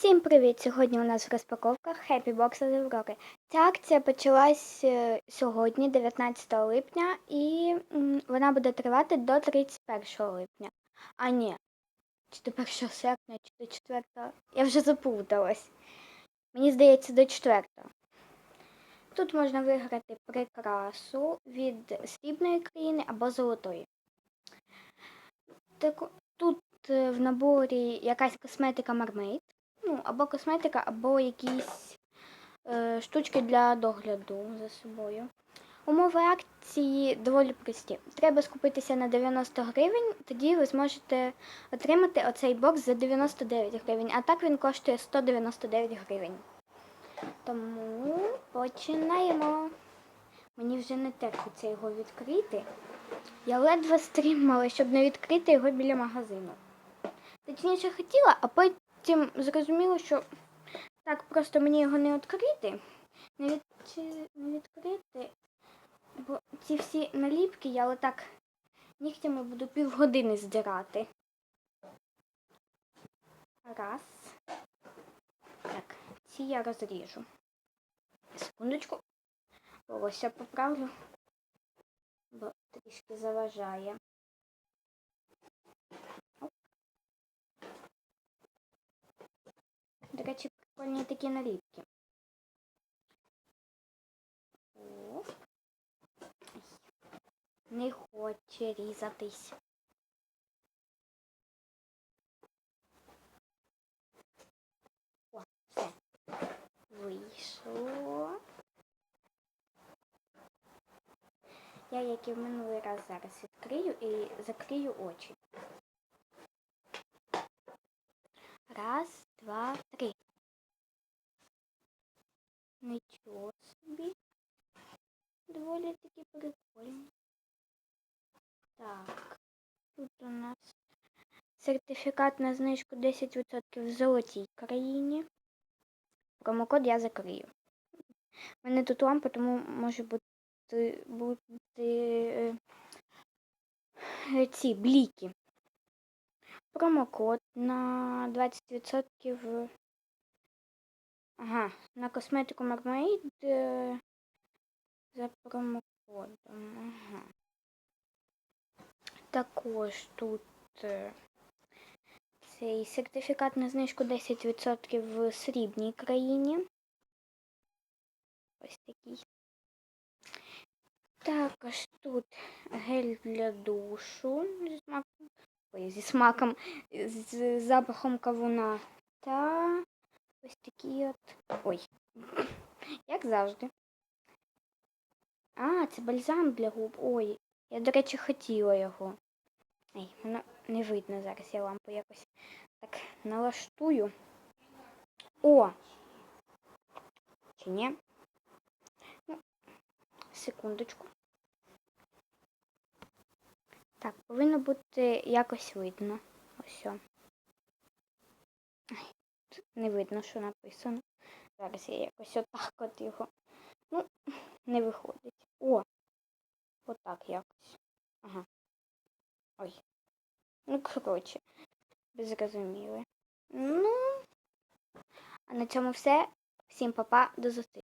Всім привіт! Сьогодні у нас в розпаковках Happy Box з Європи. Ця акція почалась е, сьогодні, 19 липня, і вона буде тривати до 31 липня. А ні, чи до 1 серпня, чи до 4. Я вже заплуталась. Мені здається, до 4. Тут можна виграти прикрасу від срібної країни або золотої. Так, тут е, в наборі якась косметика Marmite ну, або косметика, або якісь е, штучки для догляду за собою. Умови акції доволі прості. Треба скупитися на 90 гривень, тоді ви зможете отримати оцей бокс за 99 гривень, а так він коштує 199 гривень. Тому починаємо. Мені вже не терпиться його відкрити. Я ледве стримала, щоб не відкрити його біля магазину. Точніше хотіла, а потім зрозуміла, що так просто мені його не відкрити, не, від... не відкрити, бо ці всі наліпки я отак нігтями буду півгодини здирати. Раз. Так, ці я розріжу. Секундочку. Волосся поправлю, бо трішки заважає. Речі, прикольні такі наліпки. Ай. Не хоче різатись. О, все. Вийшло. Я, як і в минулий раз, зараз відкрию і закрию очі. Раз, два, три. Нічого собі. Доволі таки прикольно. Так. Тут у нас сертифікат на знижку 10% в золотій країні. Промокод я закрию. У мене тут лампа, тому може бути, бути е, ці бліки. Промокод на 20%. Ага, на косметику Marmaid е, за промокодом. Ага. Також тут е, цей сертифікат на знижку 10% в срібній країні. Ось такий. Також тут гель для душу зі смаком, з запахом кавуна. Та ось такий от. Ой, як завжди. А, це бальзам для губ. Ой, я, до речі, хотіла його. Ай, воно не видно зараз, я лампу якось так налаштую. О! Чи ні? Ну, секундочку. Так, повинно бути якось видно. Ось. Тут не видно, що написано. Зараз я якось отак от його. Ну, не виходить. О! Отак якось. Ага. Ой. Ну, коротше, зрозуміли. Ну, а на цьому все. Всім па-па, до зустрічі.